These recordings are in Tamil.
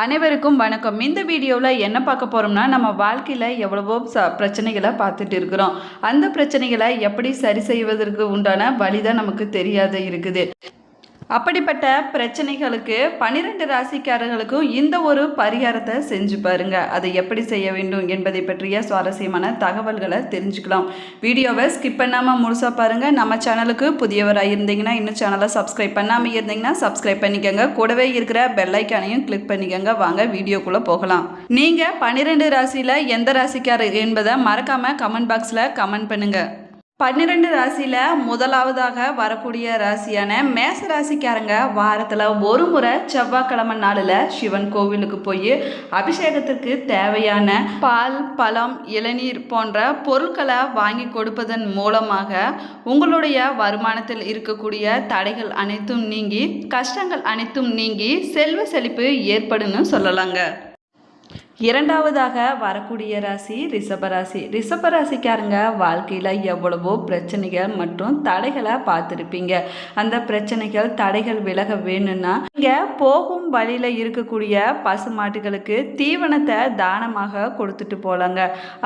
அனைவருக்கும் வணக்கம். இந்த வீடியோவில் என்ன பார்க்க போகிறோம்னா நம்ம வாழ்க்கையில் எவ்வளவோ ச பிரச்சனைகளை பார்த்துட்டு இருக்கிறோம். அந்த பிரச்சனைகளை எப்படி சரி செய்வதற்கு உண்டான வழி தான் நமக்கு தெரியாத இருக்குது. அப்படிப்பட்ட பிரச்சனைகளுக்கு பன்னிரெண்டு ராசிக்காரர்களுக்கும் இந்த ஒரு பரிகாரத்தை செஞ்சு பாருங்க. அதை எப்படி செய்ய வேண்டும் என்பதை பற்றிய சுவாரஸ்யமான தகவல்களை தெரிஞ்சுக்கலாம். வீடியோவை ஸ்கிப் பண்ணாமல் முழுசாக பாருங்க. நம்ம சேனலுக்கு புதியவராக இருந்தீங்கன்னா இன்னும் சேனலை சப்ஸ்கிரைப் பண்ணாமல் இருந்தீங்கன்னா சப்ஸ்கிரைப் பண்ணிக்கோங்க. கூடவே இருக்கிற பெல்லைக்கானையும் கிளிக் பண்ணிக்கோங்க. வாங்க வீடியோக்குள்ளே போகலாம். நீங்கள் பன்னிரெண்டு ராசியில் எந்த ராசிக்காரர் என்பதை மறக்காமல் கமெண்ட் பாக்ஸில் கமெண்ட் பண்ணுங்கள் பன்னிரெண்டு ராசியில் முதலாவதாக வரக்கூடிய ராசியான மேச ராசிக்காரங்க வாரத்தில் ஒரு முறை செவ்வாய்க்கிழமை நாளில் சிவன் கோவிலுக்கு போய் அபிஷேகத்திற்கு தேவையான பால் பழம் இளநீர் போன்ற பொருட்களை வாங்கி கொடுப்பதன் மூலமாக உங்களுடைய வருமானத்தில் இருக்கக்கூடிய தடைகள் அனைத்தும் நீங்கி கஷ்டங்கள் அனைத்தும் நீங்கி செல்வ செழிப்பு ஏற்படுன்னு சொல்லலாங்க. இரண்டாவதாக வரக்கூடிய ராசி ரிஷபராசி ரிஷபராசிக்காரங்க வாழ்க்கையில் எவ்வளவோ பிரச்சனைகள் மற்றும் தடைகளை பார்த்துருப்பீங்க. அந்த பிரச்சனைகள் தடைகள் விலக வேணும்னா நீங்கள் போகும் வழியில் இருக்கக்கூடிய பசுமாட்டுகளுக்கு தீவனத்தை தானமாக கொடுத்துட்டு போகலாங்க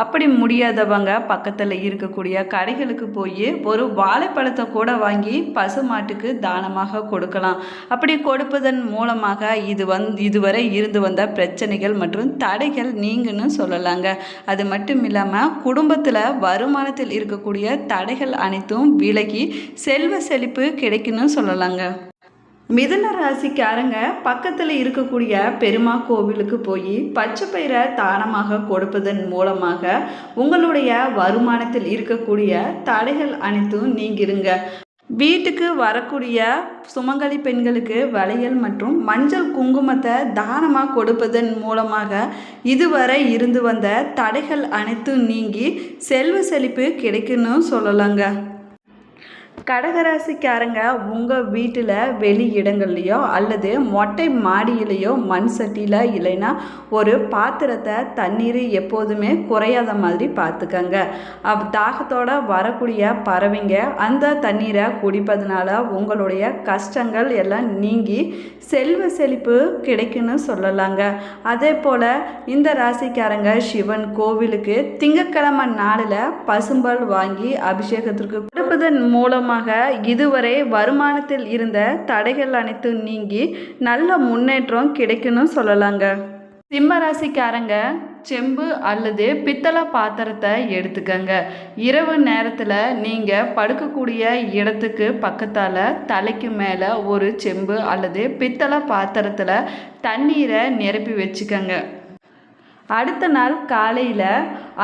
அப்படி முடியாதவங்க பக்கத்தில் இருக்கக்கூடிய கடைகளுக்கு போய் ஒரு வாழைப்பழத்தை கூட வாங்கி பசுமாட்டுக்கு தானமாக கொடுக்கலாம். அப்படி கொடுப்பதன் மூலமாக இது வந் இதுவரை இருந்து வந்த பிரச்சனைகள் மற்றும் தடை தடைகள் நீங்குன்னு சொல்லலாங்க. அது மட்டும் இல்லாமல் குடும்பத்தில் வருமானத்தில் இருக்கக்கூடிய தடைகள் அனைத்தும் விலகி செல்வ செழிப்பு கிடைக்குன்னு சொல்லலாங்க. மிதுன ராசிக்காரங்க பக்கத்தில் இருக்கக்கூடிய பெருமா கோவிலுக்கு போய் பச்சை பயிரை தானமாக கொடுப்பதன் மூலமாக உங்களுடைய வருமானத்தில் இருக்கக்கூடிய தடைகள் அனைத்தும் நீங்கிருங்க. வீட்டுக்கு வரக்கூடிய சுமங்கலி பெண்களுக்கு வளையல் மற்றும் மஞ்சள் குங்குமத்தை தானமாக கொடுப்பதன் மூலமாக இதுவரை இருந்து வந்த தடைகள் அனைத்தும் நீங்கி செல்வ செழிப்பு கிடைக்குன்னு சொல்லலாங்க. கடகராசிக்காரங்க உங்கள் வீட்டில் வெளி இடங்கள்லையோ அல்லது மொட்டை மாடியிலையோ மண் சட்டியில் இல்லைன்னா ஒரு பாத்திரத்தை தண்ணீர் எப்போதுமே குறையாத மாதிரி பார்த்துக்கங்க. அப் தாகத்தோட வரக்கூடிய பறவைங்க அந்த தண்ணீரை குடிப்பதனால உங்களுடைய கஷ்டங்கள் எல்லாம் நீங்கி செல்வ செழிப்பு கிடைக்குன்னு சொல்லலாங்க. அதே போல் இந்த ராசிக்காரங்க சிவன் கோவிலுக்கு திங்கக்கிழமை நாளில் பசும்பால் வாங்கி அபிஷேகத்திற்கு கொடுப்பதன் மூலமாக இதுவரை வருமானத்தில் இருந்த தடைகள் அனைத்தும் நீங்கி நல்ல முன்னேற்றம் கிடைக்கணும் சொல்லலாங்க. சிம்மராசிக்காரங்க செம்பு அல்லது பித்தளை பாத்திரத்தை எடுத்துக்கங்க. இரவு நேரத்தில் நீங்கள் படுக்கக்கூடிய இடத்துக்கு பக்கத்தால் தலைக்கு மேலே ஒரு செம்பு அல்லது பித்தளை பாத்திரத்தில் தண்ணீரை நிரப்பி வச்சுக்கங்க. அடுத்த நாள் காலையில்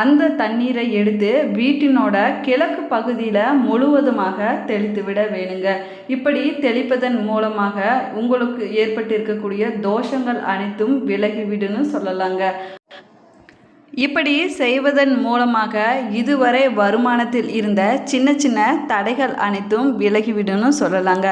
அந்த தண்ணீரை எடுத்து வீட்டினோட கிழக்கு பகுதியில் முழுவதுமாக தெளித்து விட வேணுங்க. இப்படி தெளிப்பதன் மூலமாக உங்களுக்கு ஏற்பட்டிருக்கக்கூடிய தோஷங்கள் அனைத்தும் விலகிவிடுன்னு சொல்லலாங்க. இப்படி செய்வதன் மூலமாக இதுவரை வருமானத்தில் இருந்த சின்ன சின்ன தடைகள் அனைத்தும் விலகிவிடும்னு சொல்லலாங்க.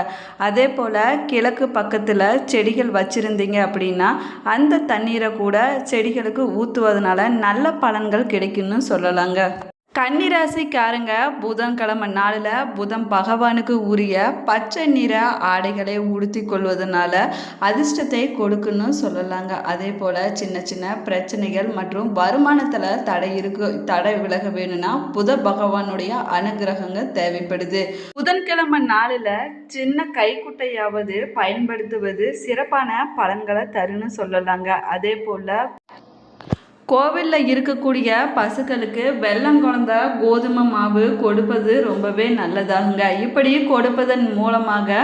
அதே போல் கிழக்கு பக்கத்தில் செடிகள் வச்சுருந்தீங்க அப்படின்னா அந்த தண்ணீரை கூட செடிகளுக்கு ஊற்றுவதனால நல்ல பலன்கள் கிடைக்கும்னு சொல்லலாங்க. கன்னிராசிக்காரங்க புதன்கிழமை நாளில் புதன் பகவானுக்கு உரிய பச்சை நிற ஆடைகளை உடுத்தி கொள்வதனால அதிர்ஷ்டத்தை கொடுக்குன்னு சொல்லலாங்க. அதே போல் சின்ன சின்ன பிரச்சனைகள் மற்றும் வருமானத்தில் தடை இருக்கு தடை விலக வேணும்னா புத பகவானுடைய அனுகிரகங்க தேவைப்படுது. புதன்கிழமை நாளில் சின்ன கைக்குட்டையாவது பயன்படுத்துவது சிறப்பான பலன்களை தருன்னு சொல்லலாங்க. அதே போல் கோவிலில் இருக்கக்கூடிய பசுக்களுக்கு வெள்ளம் குழந்த கோதுமை மாவு கொடுப்பது ரொம்பவே நல்லதாகுங்க. இப்படி கொடுப்பதன் மூலமாக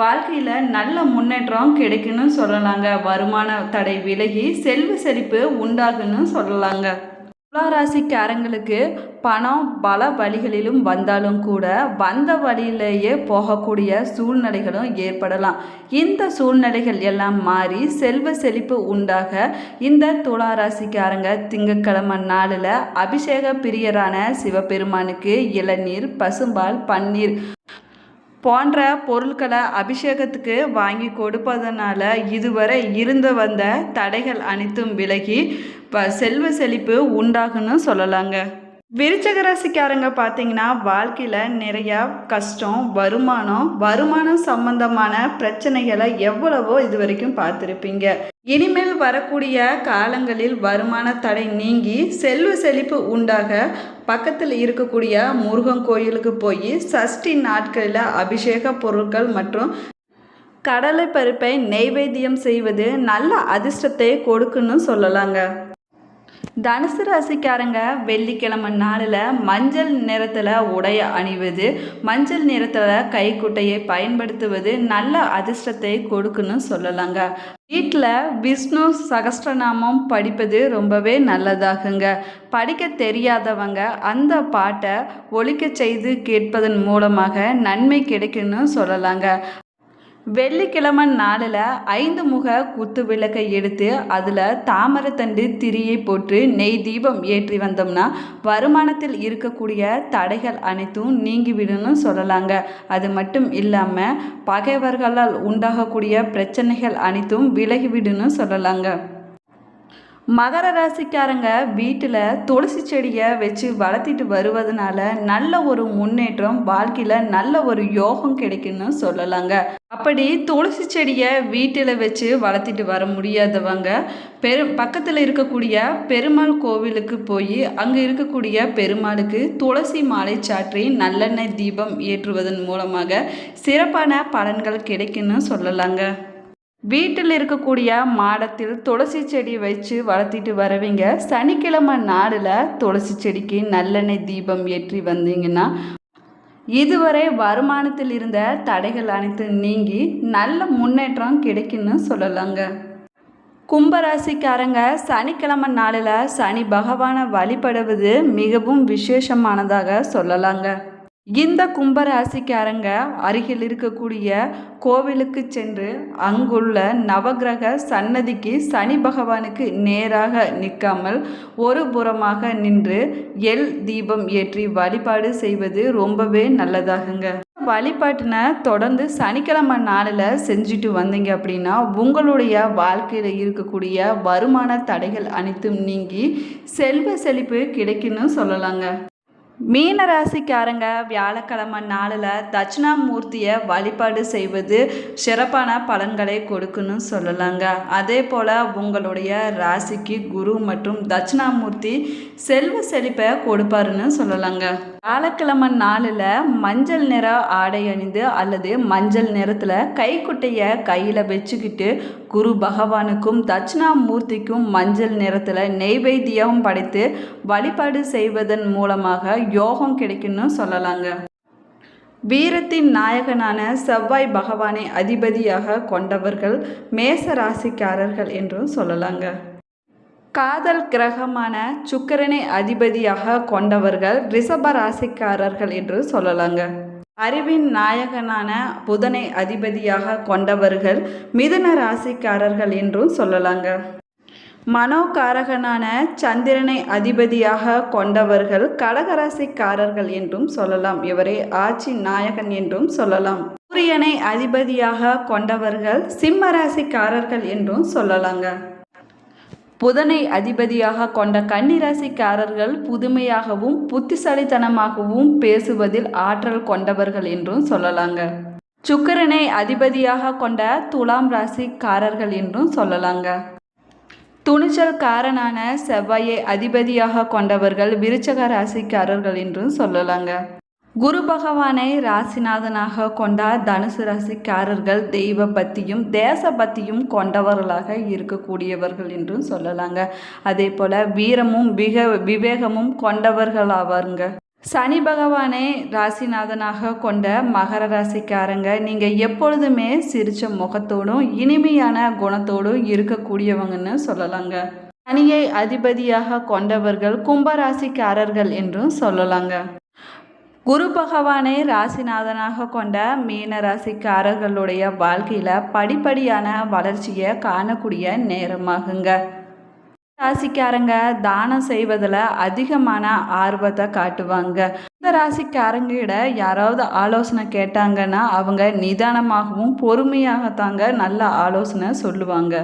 வாழ்க்கையில் நல்ல முன்னேற்றம் கிடைக்குன்னு சொல்லலாங்க. வருமான தடை விலகி செல்வ செழிப்பு உண்டாகுன்னு சொல்லலாங்க. துளாராசிக்காரங்களுக்கு பணம் பல வழிகளிலும் வந்தாலும் கூட வந்த வழியிலேயே போகக்கூடிய சூழ்நிலைகளும் ஏற்படலாம். இந்த சூழ்நிலைகள் எல்லாம் மாறி செல்வ செழிப்பு உண்டாக இந்த துளாராசிக்காரங்க திங்கக்கிழமை நாளில் அபிஷேக பிரியரான சிவபெருமானுக்கு இளநீர் பசும்பால் பன்னீர் போன்ற பொருட்களை அபிஷேகத்துக்கு வாங்கி கொடுப்பதனால இதுவரை இருந்து வந்த தடைகள் அனைத்தும் விலகி ப செல்வ செழிப்பு உண்டாகுன்னு சொல்லலாங்க. விருச்சக ராசிக்காரங்க பார்த்தீங்கன்னா வாழ்க்கையில் நிறையா கஷ்டம் வருமானம் வருமானம் சம்பந்தமான பிரச்சனைகளை எவ்வளவோ இது வரைக்கும் பார்த்துருப்பீங்க. இனிமேல் வரக்கூடிய காலங்களில் வருமான தடை நீங்கி செல்வ செழிப்பு உண்டாக பக்கத்தில் இருக்கக்கூடிய முருகன் கோயிலுக்கு போய் சஷ்டி நாட்களில் அபிஷேக பொருட்கள் மற்றும் கடலை பருப்பை நெய்வேத்தியம் செய்வது நல்ல அதிர்ஷ்டத்தை கொடுக்குன்னு சொல்லலாங்க. தனுசு ராசிக்காரங்க வெள்ளிக்கிழமை நாளில் மஞ்சள் நிறத்தில் உடைய அணிவது மஞ்சள் நிறத்தில் கைக்குட்டையை பயன்படுத்துவது நல்ல அதிர்ஷ்டத்தை கொடுக்குன்னு சொல்லலாங்க. வீட்டில் விஷ்ணு சகஸ்ரநாமம் படிப்பது ரொம்பவே நல்லதாகுங்க. படிக்க தெரியாதவங்க அந்த பாட்டை ஒழிக்க செய்து கேட்பதன் மூலமாக நன்மை கிடைக்குன்னு சொல்லலாங்க. வெள்ளிக்கிழமை நாளில் ஐந்து முக குத்து விளக்கை எடுத்து அதில் தாமரத்தண்டு திரியை போட்டு நெய் தீபம் ஏற்றி வந்தோம்னா வருமானத்தில் இருக்கக்கூடிய தடைகள் அனைத்தும் நீங்கிவிடுன்னு சொல்லலாங்க. அது மட்டும் இல்லாமல் பகைவர்களால் உண்டாகக்கூடிய பிரச்சனைகள் அனைத்தும் விலகிவிடுன்னு சொல்லலாங்க. மகர ராசிக்காரங்க வீட்டில் துளசி செடியை வச்சு வளர்த்திட்டு வருவதனால நல்ல ஒரு முன்னேற்றம் வாழ்க்கையில் நல்ல ஒரு யோகம் கிடைக்குன்னு சொல்லலாங்க. அப்படி துளசி செடியை வீட்டில் வச்சு வளர்த்திட்டு வர முடியாதவங்க பெரு பக்கத்தில் இருக்கக்கூடிய பெருமாள் கோவிலுக்கு போய் அங்கே இருக்கக்கூடிய பெருமாளுக்கு துளசி மாலை சாற்றி நல்லெண்ணெய் தீபம் ஏற்றுவதன் மூலமாக சிறப்பான பலன்கள் கிடைக்குன்னு சொல்லலாங்க. வீட்டில் இருக்கக்கூடிய மாடத்தில் துளசி செடி வச்சு வளர்த்திட்டு வரவீங்க. சனிக்கிழமை நாளில் துளசி செடிக்கு நல்லெண்ணெய் தீபம் ஏற்றி வந்தீங்கன்னா இதுவரை வருமானத்தில் இருந்த தடைகள் அனைத்து நீங்கி நல்ல முன்னேற்றம் கிடைக்குன்னு சொல்லலாங்க. கும்பராசிக்காரங்க சனிக்கிழமை நாளில் சனி பகவானை வழிபடுவது மிகவும் விசேஷமானதாக சொல்லலாங்க. இந்த கும்பராசிக்காரங்க அருகில் இருக்கக்கூடிய கோவிலுக்கு சென்று அங்குள்ள நவகிரக சன்னதிக்கு சனி பகவானுக்கு நேராக நிற்காமல் ஒரு புறமாக நின்று எல் தீபம் ஏற்றி வழிபாடு செய்வது ரொம்பவே நல்லதாகுங்க. வழிபாட்டின தொடர்ந்து சனிக்கிழமை நாளில் செஞ்சுட்டு வந்தீங்க அப்படின்னா உங்களுடைய வாழ்க்கையில் இருக்கக்கூடிய வருமான தடைகள் அனைத்தும் நீங்கி செல்வ செழிப்பு கிடைக்குன்னு சொல்லலாங்க. மீன ராசிக்காரங்க வியாழக்கிழமை நாளில் தட்சிணாமூர்த்தியை வழிபாடு செய்வது சிறப்பான பலன்களை கொடுக்குன்னு சொல்லலாங்க. அதே போல் உங்களுடைய ராசிக்கு குரு மற்றும் தட்சிணாமூர்த்தி செல்வ செழிப்பை கொடுப்பாருன்னு சொல்லலாங்க. வியாழக்கிழமை நாளில் மஞ்சள் நிற ஆடை அணிந்து அல்லது மஞ்சள் நிறத்தில் கைக்குட்டையை கையில் வச்சுக்கிட்டு குரு பகவானுக்கும் தட்சிணாமூர்த்திக்கும் மஞ்சள் நிறத்தில் நெய்வேத்தியம் படைத்து வழிபாடு செய்வதன் மூலமாக யோகம் கிடைக்குன்னு சொல்லலாங்க. வீரத்தின் நாயகனான செவ்வாய் பகவானை அதிபதியாக கொண்டவர்கள் மேச ராசிக்காரர்கள் என்றும் சொல்லலாங்க. காதல் கிரகமான சுக்கிரனை அதிபதியாக கொண்டவர்கள் ரிஷப ராசிக்காரர்கள் என்று சொல்லலாங்க. அறிவின் நாயகனான புதனை அதிபதியாக கொண்டவர்கள் மிதுன ராசிக்காரர்கள் என்றும் சொல்லலாங்க. மனோகாரகனான சந்திரனை அதிபதியாக கொண்டவர்கள் கடகராசிக்காரர்கள் என்றும் சொல்லலாம். இவரை ஆட்சி நாயகன் என்றும் சொல்லலாம். சூரியனை அதிபதியாக கொண்டவர்கள் சிம்ம ராசிக்காரர்கள் என்றும் சொல்லலாங்க. புதனை அதிபதியாக கொண்ட கன்னிராசிக்காரர்கள் புதுமையாகவும் புத்திசாலித்தனமாகவும் பேசுவதில் ஆற்றல் கொண்டவர்கள் என்றும் சொல்லலாங்க. சுக்கரனை அதிபதியாக கொண்ட துலாம் ராசிக்காரர்கள் என்றும் சொல்லலாங்க. துணிச்சல்காரனான செவ்வாயை அதிபதியாக கொண்டவர்கள் விருச்சக ராசிக்காரர்கள் என்றும் சொல்லலாங்க. குரு பகவானை ராசிநாதனாக கொண்ட தனுசு ராசிக்காரர்கள் தெய்வ பக்தியும் தேச பக்தியும் கொண்டவர்களாக இருக்கக்கூடியவர்கள் என்றும் சொல்லலாங்க. அதே போல் வீரமும் விக விவேகமும் கொண்டவர்களாவாருங்க. சனி பகவானை ராசிநாதனாக கொண்ட மகர ராசிக்காரங்க நீங்கள் எப்பொழுதுமே சிரித்த முகத்தோடும் இனிமையான குணத்தோடும் இருக்கக்கூடியவங்கன்னு சொல்லலாங்க. சனியை அதிபதியாக கொண்டவர்கள் கும்பராசிக்காரர்கள் என்றும் சொல்லலாங்க. குரு பகவானை ராசிநாதனாக கொண்ட மீன ராசிக்காரர்களுடைய வாழ்க்கையில் படிப்படியான வளர்ச்சியை காணக்கூடிய நேரமாகுங்க. ராசிக்காரங்க தானம் செய்வதில் அதிகமான ஆர்வத்தை காட்டுவாங்க. இந்த ராசிக்காரங்கிட யாராவது ஆலோசனை கேட்டாங்கன்னா அவங்க நிதானமாகவும் பொறுமையாகத்தாங்க நல்ல ஆலோசனை சொல்லுவாங்க.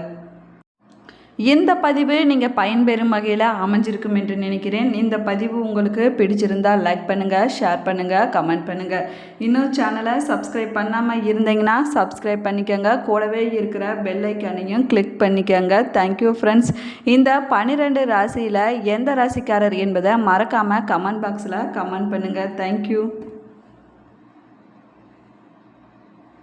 இந்த பதிவு நீங்கள் பயன்பெறும் வகையில் அமைஞ்சிருக்கும் என்று நினைக்கிறேன். இந்த பதிவு உங்களுக்கு பிடிச்சிருந்தால் லைக் பண்ணுங்கள் ஷேர் பண்ணுங்கள் கமெண்ட் பண்ணுங்கள் இன்னும் சேனலை சப்ஸ்கிரைப் பண்ணாமல் இருந்தீங்கன்னா சப்ஸ்கிரைப் பண்ணிக்கோங்க. கூடவே இருக்கிற பெல்லைக்கானையும் கிளிக் பண்ணிக்கோங்க. தேங்க்யூ ஃப்ரெண்ட்ஸ் இந்த பன்னிரெண்டு ராசியில் எந்த ராசிக்காரர் என்பதை மறக்காமல் கமெண்ட் பாக்ஸில் கமெண்ட் பண்ணுங்கள் தேங்க்யூ